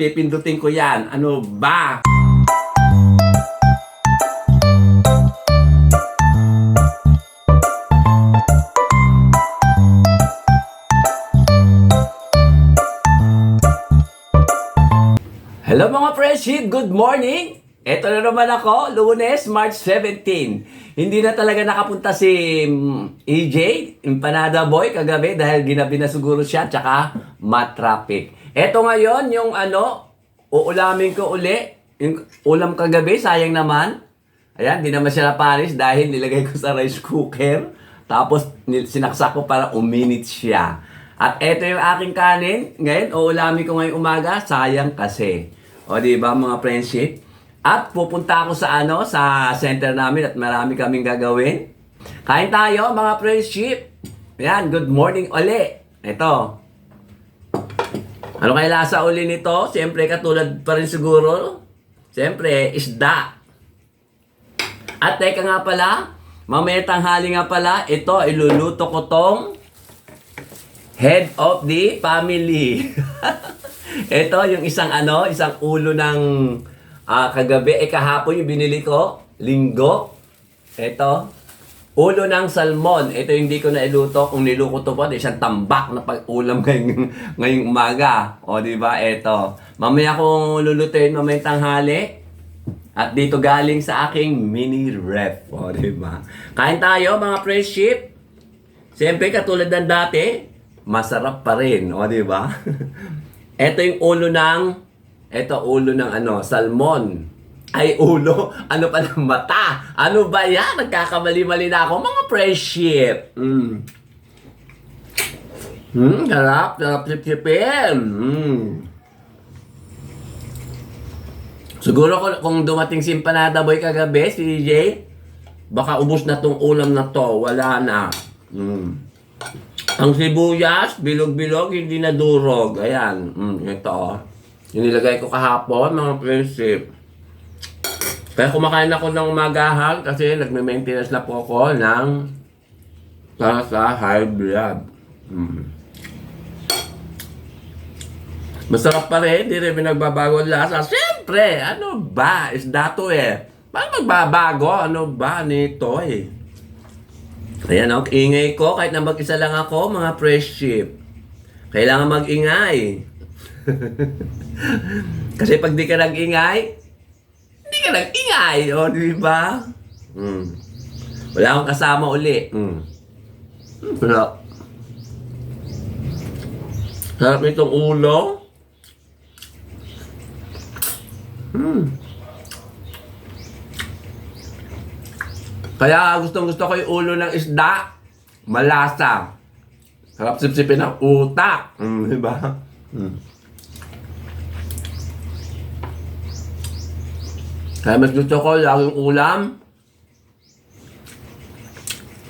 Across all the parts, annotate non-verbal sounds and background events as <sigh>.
pipindutin ko yan. Ano ba? Hello mga friendship, good morning! Ito na naman ako, lunes, March 17. Hindi na talaga nakapunta si mm, EJ, Empanada Boy, kagabi dahil ginabi na siguro siya, tsaka matraffic. Ito ngayon, yung ano, uulamin ko uli, yung ulam kagabi, sayang naman. Ayan, di naman siya napanis dahil nilagay ko sa rice cooker. Tapos sinaksak ko para uminit siya. At eto yung aking kanin. Ngayon, uulamin ko ngayong umaga. Sayang kasi. O, di ba mga friendship? At pupunta ako sa ano, sa center namin at marami kaming gagawin. Kain tayo mga friendship. Ayan, good morning uli. Ito. Ano kaya lasa uli nito? Siyempre, katulad pa rin siguro. Siyempre, isda. At teka nga pala, mamaya tanghali nga pala, ito, iluluto ko tong head of the family. <laughs> ito, yung isang ano, isang ulo ng ah, kagabi, eh kahapon yung binili ko, linggo. Ito, ulo ng salmon. Ito hindi ko na iluto. Kung niluto ko po, isang tambak na pag-ulam <laughs> ngayong, ngayong umaga. O, di ba? Ito. Mamaya kong lulutuin mamaya tanghali. At dito galing sa aking mini ref. O, di ba? Kain tayo, mga friendship. Siyempre, katulad ng dati, masarap pa rin. O, di ba? <laughs> Ito yung ulo ng, ito ulo ng ano, salmon. Ay, ulo. Ano pa ng mata? Ano ba yan? Nagkakamali-mali na ako, mga friendship. Mm. Hmm, sarap. Sarap sip-sipin. Mm. Siguro kung, kung dumating si Empanada Boy kagabi, si DJ, baka ubos na tong ulam na to. Wala na. Mm. Ang sibuyas, bilog-bilog, hindi na durog. Ayan. Mm, ito. Inilagay ko kahapon, mga prinsip. Kaya kumakain ako ng umagahan kasi nagme-maintenance na po ako ng para sa high blood. Mm. Masarap pa rin, hindi rin pinagbabago ang lasa. Siyempre, ano ba? Isda to eh. Paano magbabago? Ano ba nito eh? Ayan, ang ingay ko. Kahit na mag-isa lang ako, mga fresh ship. Kailangan mag-ingay. <laughs> Kasi pag di ka nag-ingay, hindi ka nag-ingay. O, di ba? Mm. Wala akong kasama uli. Mm. Sarap. Sarap nitong ulo. Hmm. Kaya gustong gusto ko yung ulo ng isda. Malasa. Sarap sipsipin ng utak. Mm, di ba? Mm. Kaya mas gusto ko laging ulam.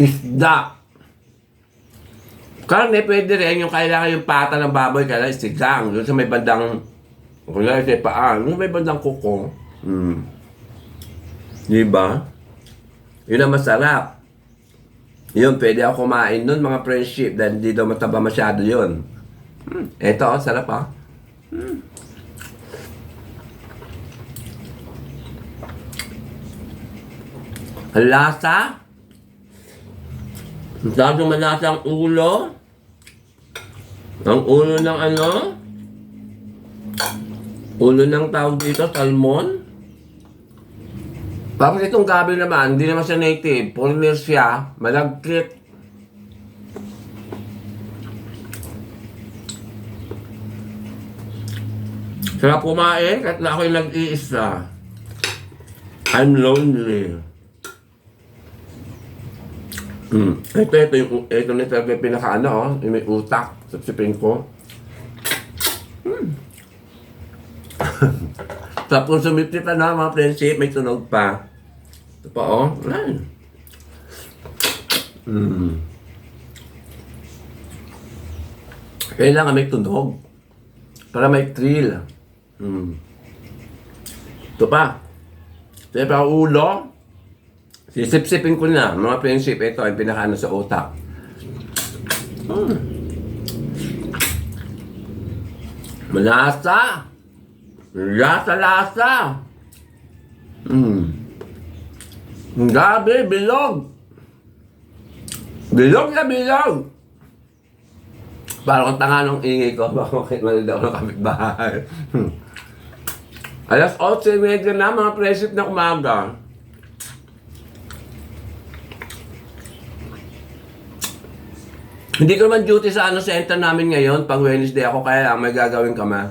Isda. Karne, pwede rin yung kailangan yung pata ng baboy, kailangan istigang. Doon sa may bandang, kung sa paan, yung may bandang kuko. Mm. Di ba? Yun ang masarap. Yun, pwede ako kumain nun, mga friendship, dahil hindi daw mataba masyado yun. Hmm. Oh, sarap ah. Hmm. Lasa. Masyadong malasa ang ulo. Ang ulo ng ano? Ulo ng tawag dito, salmon. Tapos itong gabi naman, hindi naman siya native. Foreigner siya, malagkit. Sarap kumain, kahit na ako yung nag-iisa. I'm lonely. Hmm. Ito, ito yung, ito na talaga yung pinaka ano, oh, yung may utak sa sipin ko. Hmm. <laughs> Tapos sumipit na na mga friendship, may tunog pa. Ito pa, oh. Ayan. Hmm. Kailangan may tunog. Para may thrill. Hmm. Ito pa. Ito pa ulo. Sisip-sipin ko na. Mga friendship, ito ay pinakaano sa utak. Hmm. Malasa. Lasa-lasa. Mm. Gabi, bilog. Bilog na bilog. Parang ang tanga nung ingay ko. Bakit mali daw ng kapitbahay? Hmm. Alas 8.30 na mga presip na umaga. Hindi ko naman duty sa ano center namin ngayon. Pag Wednesday ako, kaya may gagawin kami.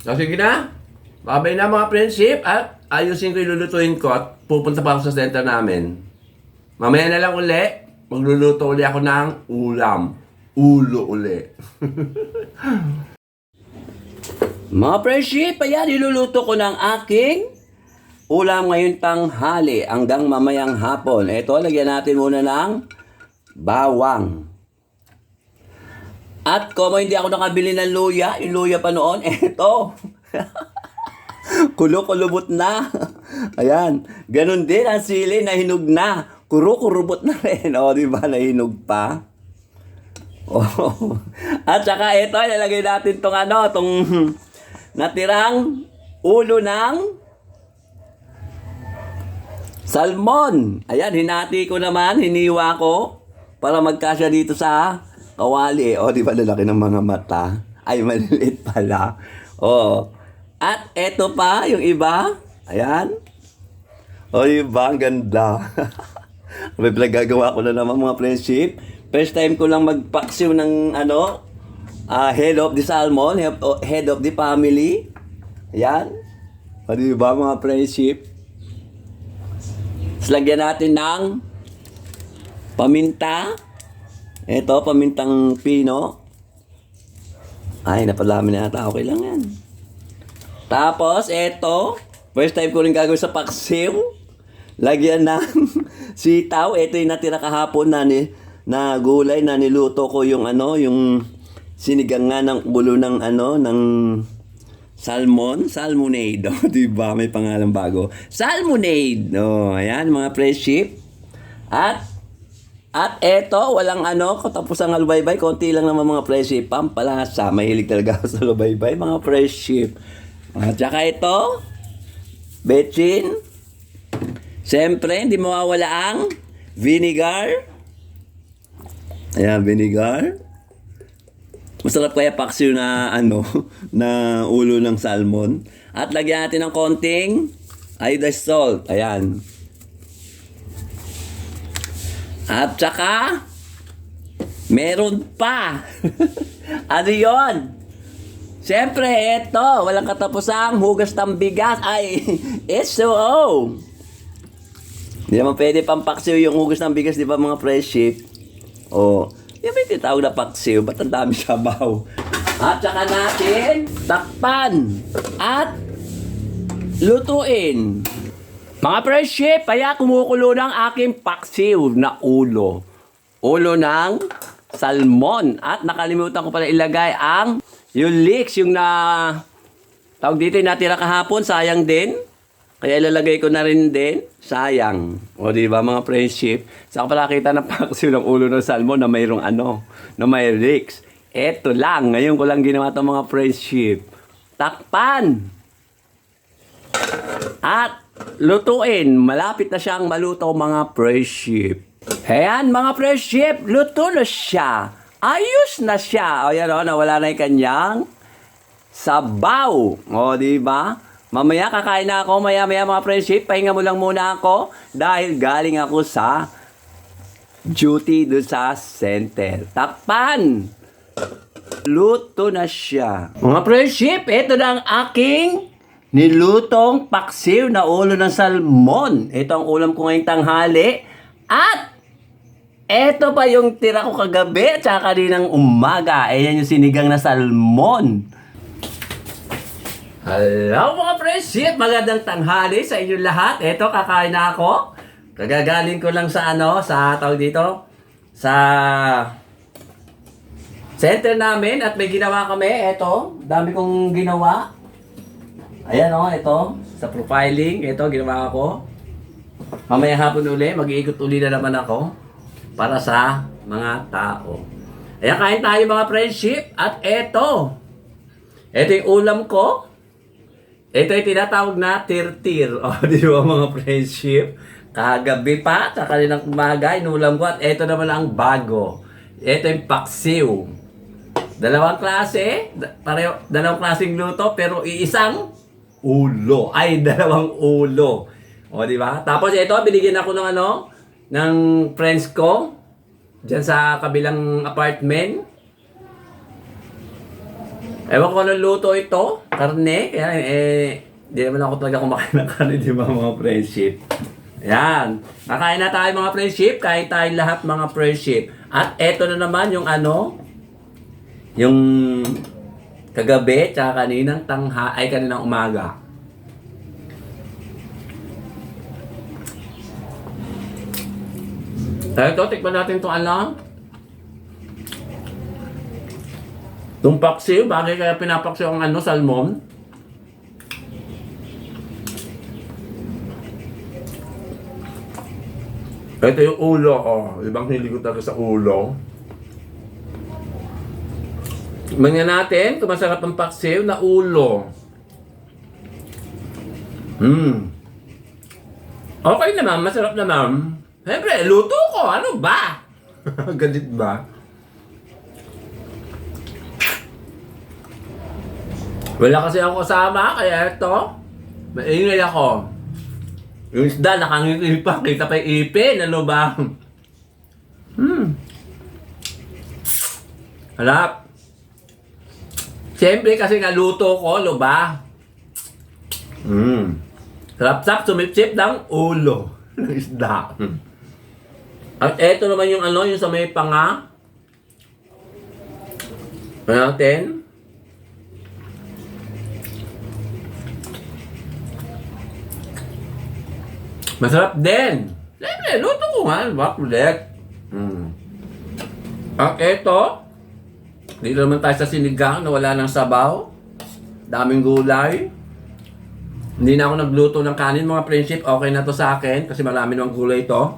So, sige na. Babay na mga friendship at ayusin ko yung lulutuin ko at pupunta pa ako sa center namin. Mamaya na lang uli, magluluto uli ako ng ulam. Ulo uli. <laughs> mga friendship, ayan, iluluto ko ng aking ulam ngayon tanghali hanggang mamayang hapon. Ito, lagyan natin muna ng bawang. At kung hindi ako nakabili ng luya, yung luya pa noon, <laughs> eto. Kulo-kulubot na. Ayan. Ganon din ang sili na hinog na. Kuro-kurubot na rin. O, di ba? Nahinog pa. Oh. At saka ito, ilalagay natin tong ano, tong natirang ulo ng salmon. Ayan, hinati ko naman, hiniwa ko para magkasya dito sa kawali. O, di ba lalaki ng mga mata? Ay, maliliit pala. O. At eto pa, yung iba. Ayan. O, di ba? Ang ganda. <laughs> May pinagagawa ko na naman mga friendship. First time ko lang magpaksiw ng ano, ah, head of the salmon, head of, the family. Ayan. O, di ba mga friendship? Tapos natin ng paminta. Ito, pamintang pino. Ay, napadami na yata. Okay lang yan. Tapos, ito. First time ko rin gagawin sa paksiw. Lagyan ng <laughs> sitaw. Ito yung natira kahapon na, ni, na gulay na niluto ko yung ano, yung sinigang nga ng ulo ng ano, ng Salmon, salmonade. Oh, <laughs> di ba? May pangalan bago. Salmonade. Oh, ayan mga friendship. At at eto, walang ano, katapos ang alubaybay, konti lang naman mga friendship. Pampalasa, mahilig talaga ako sa alubaybay, mga friendship. At saka ito, betchin. Siyempre, hindi mawawala ang vinegar. Ayan, vinegar. Masarap kaya paksiw na ano, <laughs> na ulo ng salmon. At lagyan natin ng konting iodized salt. Ayan. At saka, meron pa. <laughs> ano yon? Siyempre, eto, walang katapusang hugas ng bigas. Ay, <laughs> S2O. Hindi naman pwede pampaksiw yung hugas ng bigas, di ba mga friendship? O, yung may tinatawag na paksiw, ba't ang dami sabaw? At saka natin, takpan. At lutuin. Mga friendship, kaya kumukulo ng aking paksiw na ulo. Ulo ng salmon. At nakalimutan ko pala ilagay ang yung leeks, yung na tawag dito yung natira kahapon, sayang din. Kaya ilalagay ko na rin din, sayang. O di ba mga friendship? Ko pala kita ng <laughs> paksiw ng ulo ng salmon na mayroong ano, na may leeks. Eto lang, ngayon ko lang ginawa itong mga friendship. Takpan! At lutuin. Malapit na siyang maluto mga friendship. Ayan mga friendship, luto na siya. Ayos na siya. O yan o, nawala na yung kanyang sabaw. O, di ba? Mamaya kakain na ako, maya maya mga friendship, pahinga mo lang muna ako dahil galing ako sa duty doon sa center. Takpan! Luto na siya. Mga friendship, ito na ang aking nilutong paksiw na ulo ng salmon. Ito ang ulam ko ngayong tanghali. At ito pa yung tira ko kagabi at saka kaninang umaga. Ayan yung sinigang na salmon. Hello mga friendship! Magandang tanghali sa inyong lahat. Ito, kakain na ako. Kagagaling ko lang sa ano, sa tawag dito, sa center namin at may ginawa kami. Ito, dami kong ginawa. Ayan o, ito, sa profiling. Ito, ginawa ko. Mamaya hapon uli, mag-iikot uli na naman ako para sa mga tao. Ayan, kain tayo mga friendship. At eto, Ito yung ulam ko. Ito yung tinatawag na tir-tir. <laughs> O, di ba mga friendship? Kagabi pa, sa kaninang umaga, inulam ko. At ito naman ang bago. Ito yung paksiw. Dalawang klase, pareho, dalawang klaseng luto, pero iisang ulo. Ay, <laughs> dalawang ulo. O, di ba? Tapos ito, binigyan ako ng ano, ng friends ko, dyan sa kabilang apartment. Ewan ko anong luto ito, karne, kaya eh, di naman ako talaga kumakain ng karne, di ba mga friendship? Yan. Kakain na tayo mga friendship, kain tayo lahat mga friendship. At eto na naman yung ano, yung kagabi, tsaka kaninang tangha, ay kaninang umaga. Ito, tikman natin itong ano. Itong paksiw, bagay kaya pinapaksiw ang ano, salmon. Ito yung ulo, oh. Ibang hindi ko talaga sa ulo. Tingnan natin kung masarap ang paksiw na ulo. Hmm. Okay naman, masarap naman. Siyempre, luto ko. Ano ba? <laughs> Galit ba? Wala kasi ako kasama, kaya ito, maingay ako. Yung isda, nakangiti pa, kita pa yung ipin, ano ba? Hmm. Harap. Siyempre kasi nga luto ko, ano ba? Hmm. Sarap-sap, sumipsip ng ulo <laughs> ng isda. Hmm. At eto naman yung ano, yung sa may panga. Ano natin? Masarap din. Siyempre, luto ko nga. Diba? Ulit. Mm. At eto, dito naman tayo sa sinigang na wala ng sabaw. Daming gulay. Hindi na ako nagluto ng kanin mga friendship. Okay na to sa akin kasi marami ng gulay to.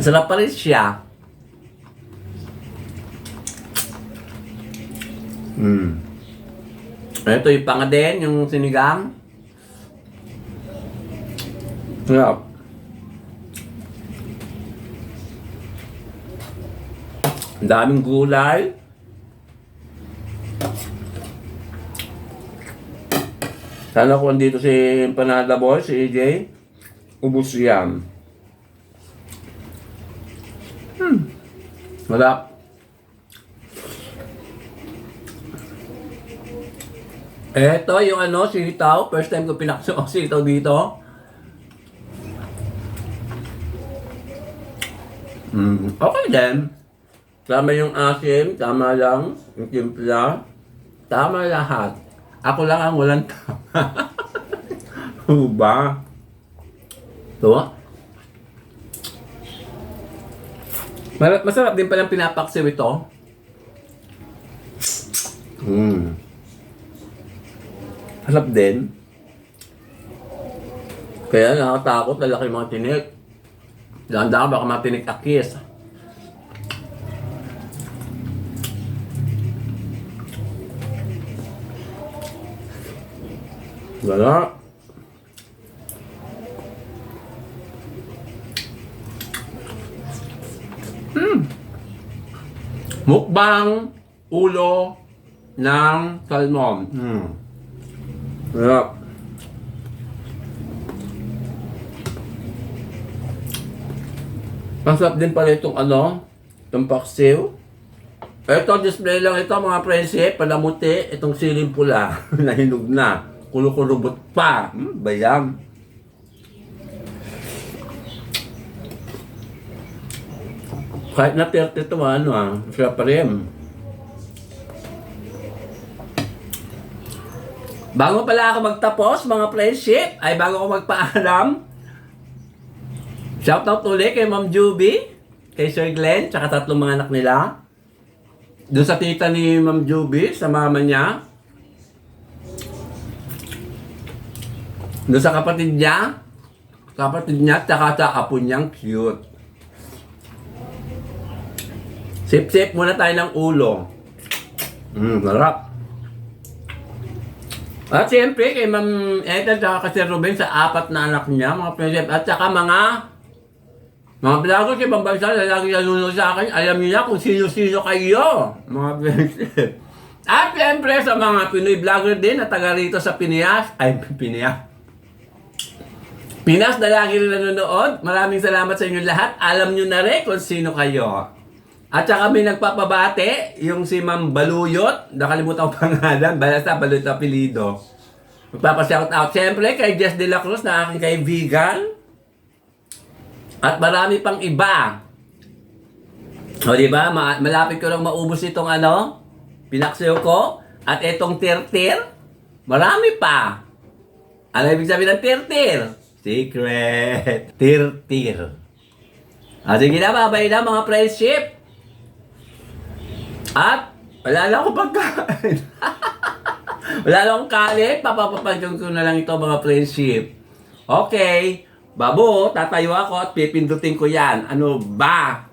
Masarap pa rin siya. Hmm. Ito yung panga din, yung sinigang. Sarap. Ang daming gulay. Sana kung andito si Panada Boy, si AJ, ubus yan. Hmm. Wala. Eto yung ano, sitaw. First time ko pinakso ang sitaw dito. Mm, okay din. Tama yung asim, tama lang. Yung timpla. Tama lahat. Ako lang ang walang tama. <laughs> Ano ba? Masarap din palang pinapaksiw ito. Mm. Harap din. Kaya nakakatakot, lalaki yung mga tinik. Dahan-dahan baka matinik akis. Wala. Hmm. Mukbang ulo ng salmon. Hmm. Sarap. Masarap din pala itong ano, itong paksiw. Ito, display lang ito mga friendship, palamuti, itong siling pula, nahinog <laughs> na, kulukulubot pa. Hmm, bayam. Kahit na 30 ito, ano ah, siya pa rin. Bago pala ako magtapos, mga friendship, ay bago ako magpaalam, shoutout ulit kay Ma'am Juby, kay Sir Glenn, tsaka tatlong mga anak nila. Doon sa tita ni Ma'am Juby, sa mama niya. Doon sa kapatid niya, kapatid niya, tsaka sa apo niyang cute. Sip-sip muna tayo ng ulo. Mmm, sarap. At siyempre, kay Ma'am Ethel at kasi Ruben sa apat na anak niya, mga friendship, at saka mga mga vlogger sa ibang bansa na lagi sa akin, alam niyo na kung sino-sino kayo, mga friendship. <laughs> At siyempre sa mga Pinoy vlogger din na taga rito sa Pinias, ay Pinias, Pinas na lagi rin nanonood, maraming salamat sa inyo lahat. Alam nyo na rin kung sino kayo. At saka may nagpapabate, yung si Ma'am Baluyot, nakalimutan ko pangalan, basta Baluyot apelido. Magpapashout out siyempre kay Jess De La Cruz na aking kaibigan. At marami pang iba. O di ba? Ma- malapit ko lang maubos itong ano, pinaksiw ko. At itong tirtir, marami pa. Ano ibig sabihin ng tirtir? Secret. Tirtir. Ah, sige na, babay na mga friendship. At, wala na akong pagkain. <laughs> wala na akong kalit. Papapapansin ko na lang ito mga friendship. Okay. Babo, tatayo ako at pipindutin ko yan. Ano ba?